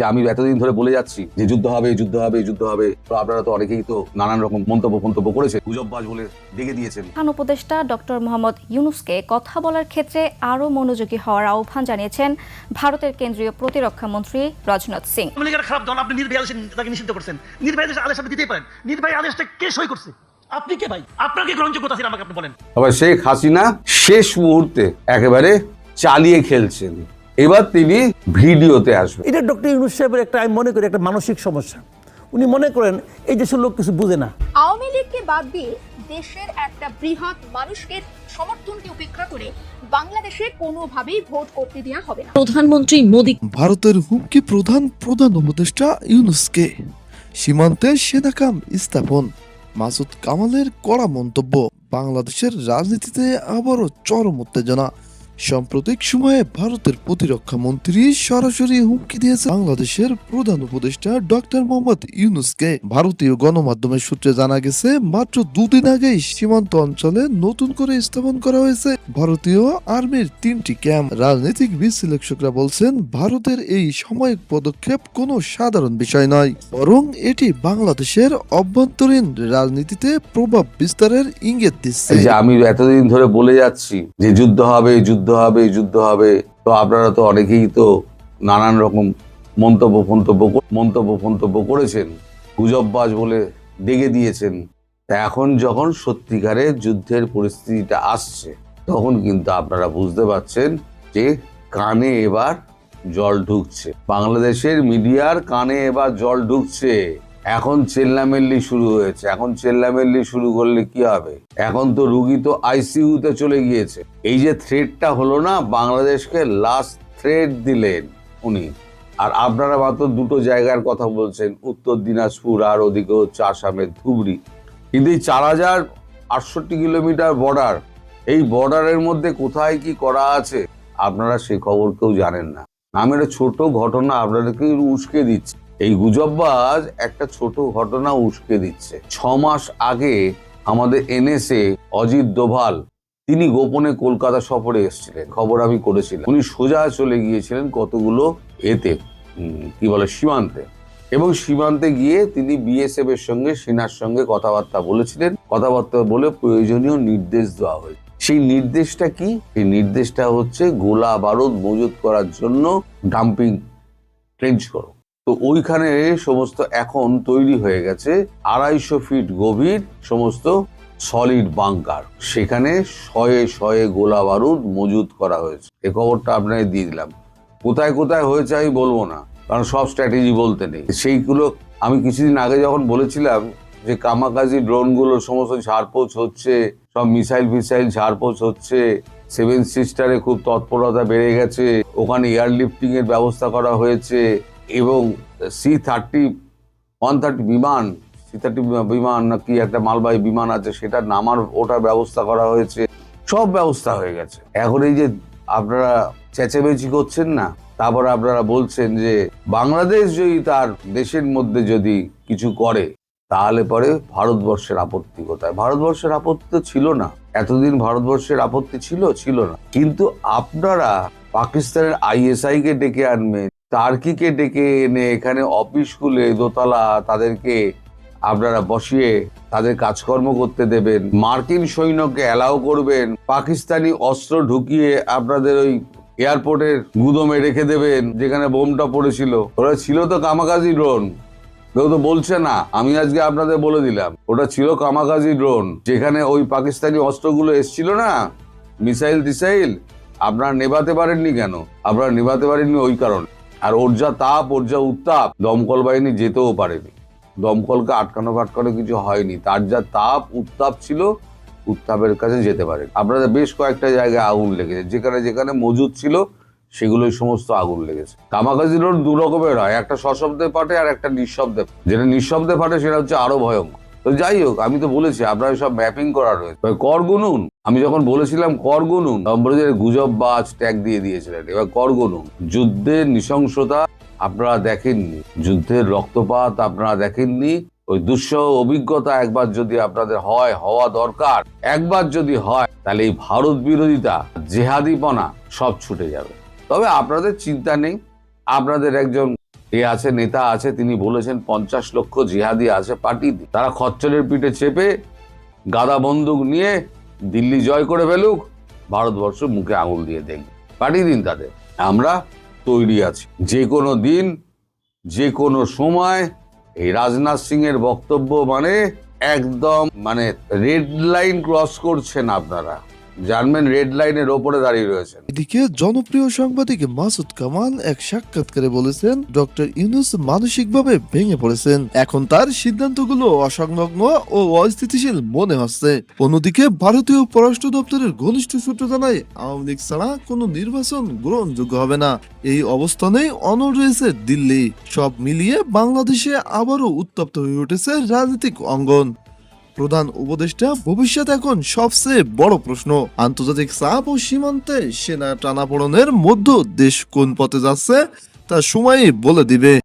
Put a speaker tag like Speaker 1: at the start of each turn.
Speaker 1: যে আমি এতদিন ধরে বলে যাচ্ছি যে যুদ্ধ হবে যুদ্ধ হবে যুদ্ধ হবে তো আপনারা তো অনেকেই তো নানান রকম মন্তব্য ফন্তব্য করেছেন গুজববাজ বলে ডেকে দিয়েছেন।
Speaker 2: প্রধান উপদেষ্টা ডক্টর মোহাম্মদ ইউনুসকে কথা বলার ক্ষেত্রে আরও মনোযোগী হওয়ার আহ্বান জানিয়েছেন ভারতের কেন্দ্রীয় প্রতিরক্ষা মন্ত্রী রাজনাথ সিং।
Speaker 3: খারাপ দল আপনি নির্ভয় আদেশ তাকে নিষিদ্ধ করছেন। নির্ভয় আদেশ আদেশ আপনি দিতেই পারেন। নির্ভয় আদেশটা কে সই করছে? আপনি কে ভাই? আপনার কি গ্রহণযোগ্যতা ছিল আমাকে আপনি বলেন।
Speaker 1: আবার শেখ হাসিনা শেষ মুহূর্তে একেবারে চালিয়ে খেলছেন। এবার তিনি ভিডিওতে আসবেন।
Speaker 4: এটা ডক্টর ইউনুস সাহেবের একটা আমি মনে করি একটা মানসিক সমস্যা। উনি মনে করেন এই দেশের লোক কিছু বুঝে না।
Speaker 5: আওয়ামী লীগকে বাদ দিয়ে দেশের একটা বৃহৎ মানুষকে সমর্থনকে উপেক্ষা করে বাংলাদেশে কোনোভাবেই ভোট করতে দেওয়া হবে না।
Speaker 6: প্রধানমন্ত্রী মোদী
Speaker 7: ভারতের হুমকি প্রধান প্রধান উপদেষ্টা ইউনুসকে। সীমান্তে সেনা কাম স্থাপন মাসুদ কামালের কড়া মন্তব্য। বাংলাদেশের রাজনীতিতে আবারও চরম উত্তেজনা। সাম্প্রতিক সময়ে ভারতের প্রতিরক্ষা মন্ত্রী সরাসরি হুমকি দিয়েছে বাংলাদেশের প্রধান উপদেষ্টা ডক্টর মোহাম্মদ ইউনুসকে। ভারতীয় গণমাধ্যমের সূত্রে জানা গেছে, মাত্র দুদিন আগেই সীমান্ত অঞ্চলে নতুন করে স্থাপন করা হয়েছে ভারতীয় আর্মির তিনটি ক্যাম্প। রাজনৈতিক বিশ্লেষকরা বলছেন, ভারতের এই সাময়িক পদক্ষেপ কোনো সাধারণ বিষয় নয়, বরং এটি বাংলাদেশের অভ্যন্তরীণ রাজনীতিতে প্রভাব বিস্তারের ইঙ্গিত দিচ্ছে।
Speaker 1: আমি এতদিন ধরে বলে যাচ্ছি যে যুদ্ধ হবে, যুদ্ধ হবে যুদ্ধ হবে। তো আপনারা তো অনেকেই তো নানান রকম মন্তব্য ফন্তব্য মন্তব্য ফন্তব্য করেছেন, গুজববাজ বলে ডেকে দিয়েছেন। তা এখন যখন সত্যিকারে যুদ্ধের পরিস্থিতিটা আসছে, তখন কিন্তু আপনারা বুঝতে পারছেন যে কানে এবার জল ঢুকছে। বাংলাদেশের মিডিয়ার কানে এবার জল ঢুকছে। এখন চেল্লামেল্লি শুরু হয়েছে, এখন চেল্লামেল্লি শুরু করলে কি হবে? এখন তো রুগী তো আইসিইউতে চলে গিয়েছে। এই যে থ্রেডটা হলো না, বাংলাদেশকে লাস্ট থ্রেড দিলেন উনি। আর আপনারা মাত্র দুটো জায়গার কথা বলছেন, উত্তর দিনাজপুর আর ওদিকে হচ্ছে আসামের ধুবড়ি। কিন্তু এই চার হাজার আটষট্টি কিলোমিটার বর্ডার এই বর্ডারের মধ্যে কোথায় কি করা আছে, আপনারা সে খবর কেউ জানেন না। আমি একটা ছোট ঘটনা আপনাদেরকে উস্কে দিচ্ছি। এই গুজববাজ একটা ছোট ঘটনা উস্কে দিচ্ছে। ছ মাস আগে আমাদের এনএসএ অজিত দোভাল, তিনি গোপনে কলকাতা সফরে এসেছিলেন। খবর আমি করেছিলাম। উনি সোজা চলে গিয়েছিলেন কতগুলো এতে কি বলে, সীমান্তে। এবং সীমান্তে গিয়ে তিনি বিএসএফ এর সঙ্গে সেনার সঙ্গে কথাবার্তা বলেছিলেন। কথাবার্তা বলে প্রয়োজনীয় নির্দেশ দেওয়া হয়েছে। সেই নির্দেশটা কি? সেই নির্দেশটা হচ্ছে গোলা বারুদ মজুত করার জন্য ডাম্পিং, ট্রেঞ্চ করো। তো ওইখানে সমস্ত এখন তৈরি হয়ে গেছে আড়াইশো ফিট গভীর সমস্ত সলিড বাংকার সেখানে শয়ে শয়ে গোলা বারুদ মজুত করা হয়েছে। এ খবরটা আপনাকে দিয়ে দিলাম। কোথায় কোথায় হয়েছে আমি বলব না, কারণ সব স্ট্র্যাটেজি বলতে নেই। সেইগুলো আমি কিছুদিন আগে যখন বলেছিলাম যে কামাকাজি ড্রোনগুলো সমস্ত ঝাড়পোছ হচ্ছে, সব মিসাইল ফিসাইল ঝাড়পোছ হচ্ছে, সেভেন সিস্টারে খুব তৎপরতা বেড়ে গেছে, ওখানে এয়ারলিফটিং এর ব্যবস্থা করা হয়েছে এবং সি থার্টি ওয়ান থার্টি বিমান সি থার্টি বিমান নাকি একটা মালবাহী বিমান আছে সেটা নামার ওটার ব্যবস্থা করা হয়েছে, সব ব্যবস্থা হয়ে গেছে। এখন এই যে আপনারা চেঁচেমেচি করছেন না, তারপর আপনারা বলছেন যে বাংলাদেশ যদি তার দেশের মধ্যে যদি কিছু করে, তাহলে পরে ভারতবর্ষের আপত্তি কোথায়? ভারতবর্ষের আপত্তি তো ছিল না। এতদিন ভারতবর্ষের আপত্তি ছিল ছিল না। কিন্তু আপনারা পাকিস্তানের আইএসআই কে ডেকে আনবেন টার্কিকে ডেকে এনে এখানে অফিস খুলে দোতলা তাদেরকে আপনারা বসিয়ে তাদের কাজকর্ম করতে দেবেন। মার্কিন সৈন্যকে অ্যালাউ করবেন। পাকিস্তানি অস্ত্র ঢুকিয়ে আপনাদের ওই এয়ারপোর্টের গুদমে রেখে দেবেন, যেখানে বোমটা পড়েছিল। ওরা ছিল তো কামাকাজি ড্রোন। কেউ তো বলছে না, আমি আজকে আপনাদের বলে দিলাম। ওটা ছিল কামাকাজি ড্রোন, যেখানে ওই পাকিস্তানি অস্ত্রগুলো এসছিল না? মিসাইল টিসাইল আপনারা নেভাতে পারেননি কেন? আপনারা নেভাতে পারেননি ওই কারণে। আর ওর যা তাপ, ওর যা উত্তাপ, দমকল বাহিনী যেতেও পারেনি। দমকলকে আটকানো ফাটকানো কিছু হয়নি। তার যা তাপ, উত্তাপ ছিল, উত্তাপের কাছে যেতে পারে আপনাদের বেশ কয়েকটা জায়গায় আগুন লেগেছে। যেখানে যেখানে মজুদ ছিল, সেগুলোই সমস্ত আগুন লেগেছে। কামাকাজি রোড দু রকমের হয়। একটা সশব্দে ফাটে আর একটা নিঃশব্দে যেটা নিঃশব্দে ফাটে, সেটা হচ্ছে আরও ভয়ঙ্কর। তো যাই হোক, আমি তো বলেছি, আপনার সব ম্যাপিং করা রয়েছে। কর গুনুন আমি যখন বলেছিলাম, কর গুনুন যে গুজব বাজ ট্যাগ দিয়ে দিয়েছিলেন। এবার কর গুনুন যুদ্ধের নৃশংসতা আপনারা দেখেননি। যুদ্ধের রক্তপাত আপনারা দেখেননি। ওই দুঃসহ অভিজ্ঞতা একবার যদি আপনাদের হয়, হওয়া দরকার, একবার যদি হয়, তাহলে এই ভারত বিরোধিতা, জেহাদিপনা সব ছুটে যাবে। তবে আপনাদের চিন্তা নেই। আপনাদের একজন এ আছে, নেতা আছে, তিনি বলেছেন পঞ্চাশ লক্ষ জিহাদি আছে পার্টি তারা খচ্চরের পিঠে চেপে গাদা বন্দুক নিয়ে দিল্লি জয় করে ফেলুক, ভারতবর্ষ মুখে আঙুল দিয়ে দেখবে। পাঠিয়ে দিন তাদের। আমরা তৈরি আছি। যে কোনো দিন, যে কোনো সময় এই রাজনাথ সিং এর বক্তব্য মানে একদম মানে রেড লাইন ক্রস করছেন আপনারা। জানবেন রেড লাইনের ওপরে দাঁড়িয়ে রয়েছেন।
Speaker 7: এদিকে জনপ্রিয় সাংবাদিক মাসুদ কামাল এক সাক্ষাৎকারে বলেছেন, ডক্টর ইউনুস মানসিকভাবে ভেঙে পড়েছেন। এখন তার সিদ্ধান্তগুলো অসংলগ্ন ও অস্থিতিশীল মনে হচ্ছে। অন্যদিকে ভারতীয় পররাষ্ট্র দপ্তরের ঘনিষ্ঠ সূত্র জানায়, আওয়ামী লীগ ছাড়া কোনো নির্বাচন গ্রহণযোগ্য হবে না। এই অবস্থানেই অনড় রয়েছে দিল্লি। সব মিলিয়ে বাংলাদেশে আবারও উত্তপ্ত হয়ে উঠেছে রাজনৈতিক অঙ্গন। প্রধান উপদেষ্টা ভবিষ্যৎ এখন সবচেয়ে বড় প্রশ্ন। আন্তর্জাতিক চাপ ও সীমান্তে সেনা টানাপোড়নের মধ্য দেশ কোন পথে যাচ্ছে, তা সময়ই বলে দিবে।